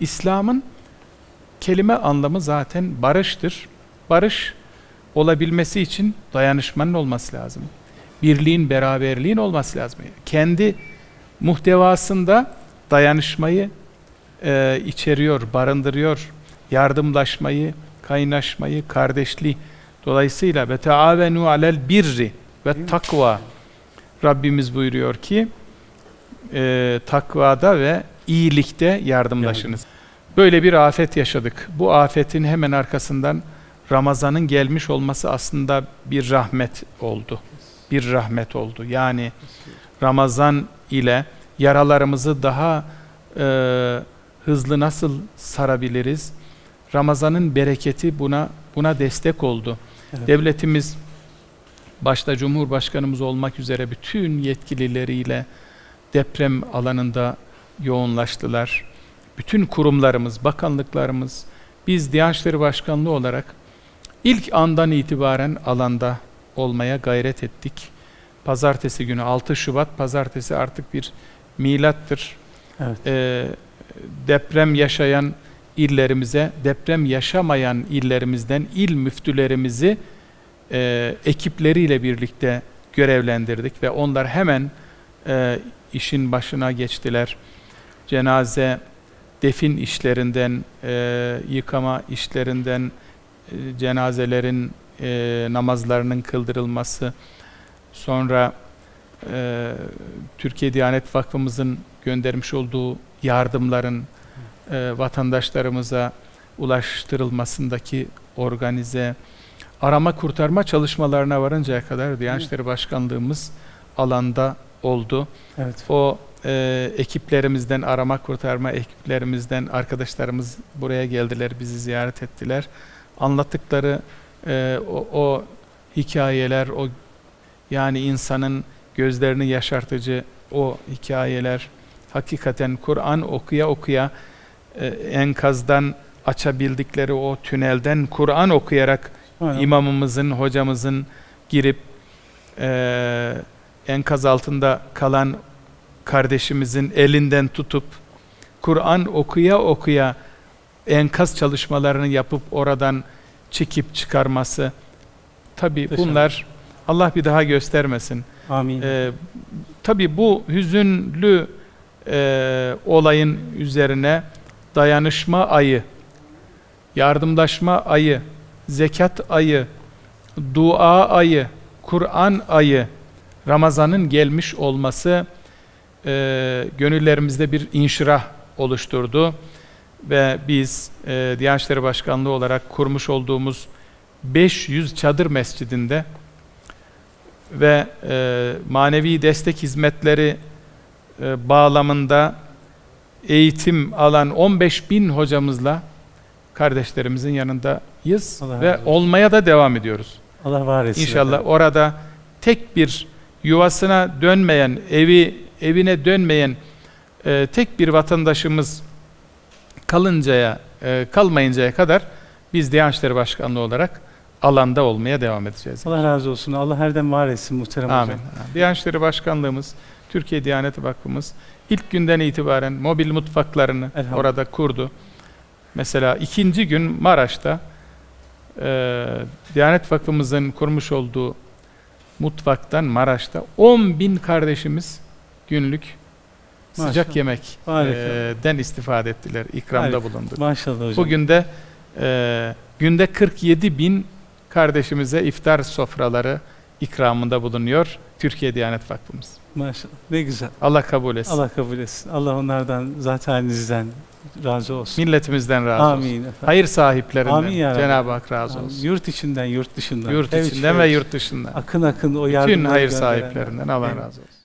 İslam'ın kelime anlamı zaten barıştır. Barış olabilmesi için dayanışmanın olması lazım. Birliğin, beraberliğin olması lazım. Kendi muhtevasında dayanışmayı e, içeriyor, barındırıyor. Yardımlaşmayı, kaynaşmayı, kardeşliği. Dolayısıyla ve taavenu alel birri ve takva. Rabbimiz buyuruyor ki e, takvada ve iyilikte yardımlaşınız. Böyle bir afet yaşadık. Bu afetin hemen arkasından Ramazan'ın gelmiş olması aslında bir rahmet oldu. Bir rahmet oldu. Yani Ramazan ile yaralarımızı daha e, hızlı nasıl sarabiliriz? Ramazan'ın bereketi buna buna destek oldu. Evet. Devletimiz başta Cumhurbaşkanımız olmak üzere bütün yetkilileriyle deprem alanında yoğunlaştılar. Bütün kurumlarımız, bakanlıklarımız, biz Diyanet İşleri Başkanlığı olarak ilk andan itibaren alanda olmaya gayret ettik. Pazartesi günü 6 Şubat pazartesi artık bir milattır. Evet. Ee, deprem yaşayan illerimize, deprem yaşamayan illerimizden il müftülerimizi e, ekipleriyle birlikte görevlendirdik ve onlar hemen e, işin başına geçtiler. Cenaze, defin işlerinden, e, yıkama işlerinden, e, cenazelerin e, namazlarının kıldırılması, sonra e, Türkiye Diyanet Vakfımızın göndermiş olduğu yardımların e, vatandaşlarımıza ulaştırılmasındaki organize, arama kurtarma çalışmalarına varıncaya kadar Diyanet İşleri Başkanlığımız alanda oldu. Evet. O e, ekiplerimizden, arama kurtarma ekiplerimizden arkadaşlarımız buraya geldiler, bizi ziyaret ettiler. Anlattıkları e, o, o hikayeler, o yani insanın gözlerini yaşartıcı o hikayeler hakikaten Kur'an okuya okuya e, enkazdan açabildikleri o tünelden Kur'an okuyarak Aynen. imamımızın, hocamızın girip eee, enkaz altında kalan kardeşimizin elinden tutup Kur'an okuya okuya enkaz çalışmalarını yapıp oradan çekip çıkarması tabi bunlar Allah bir daha göstermesin. Amin. Ee, tabii bu hüzünlü e, olayın üzerine dayanışma ayı, yardımlaşma ayı, zekat ayı, dua ayı, Kur'an ayı, Ramazan'ın gelmiş olması e, gönüllerimizde bir inşirah oluşturdu ve biz e, Diyanet İşleri Başkanlığı olarak kurmuş olduğumuz 500 çadır mescidinde ve e, manevi destek hizmetleri e, bağlamında eğitim alan 15 bin hocamızla kardeşlerimizin yanındayız Allah ve olmaya da devam ediyoruz. Allah var etsin. İnşallah efendim. orada tek bir yuvasına dönmeyen, evi evine dönmeyen e, tek bir vatandaşımız kalıncaya, e, kalmayıncaya kadar biz Diyanet İşleri Başkanlığı olarak alanda olmaya devam edeceğiz. Allah razı olsun. Allah herden var etsin muhterem Amin. hocam. Diyanet İşleri Başkanlığımız, Türkiye Diyanet Vakfımız ilk günden itibaren mobil mutfaklarını orada kurdu. Mesela ikinci gün Maraş'ta e, Diyanet Vakfımızın kurmuş olduğu mutfaktan Maraş'ta 10 bin kardeşimiz günlük sıcak Maşallah. yemek Harika. e, den istifade ettiler, ikramda Harika. bulunduk. Maşallah hocam. Bugün de e, günde 47 bin kardeşimize iftar sofraları ikramında bulunuyor Türkiye Diyanet Vakfımız. Maşallah. Ne güzel. Allah kabul etsin. Allah kabul etsin. Allah onlardan zaten halinizden razı olsun. Milletimizden razı olsun. Amin efendim. Hayır sahiplerinden Amin ya. Cenab-ı Hak razı Amin. olsun. Yurt içinden, yurt dışından. Yurt Evet, içinden ve şöyle yurt dışından. Akın akın o Bütün yardımları hayır sahiplerinden Allah Evet. razı olsun.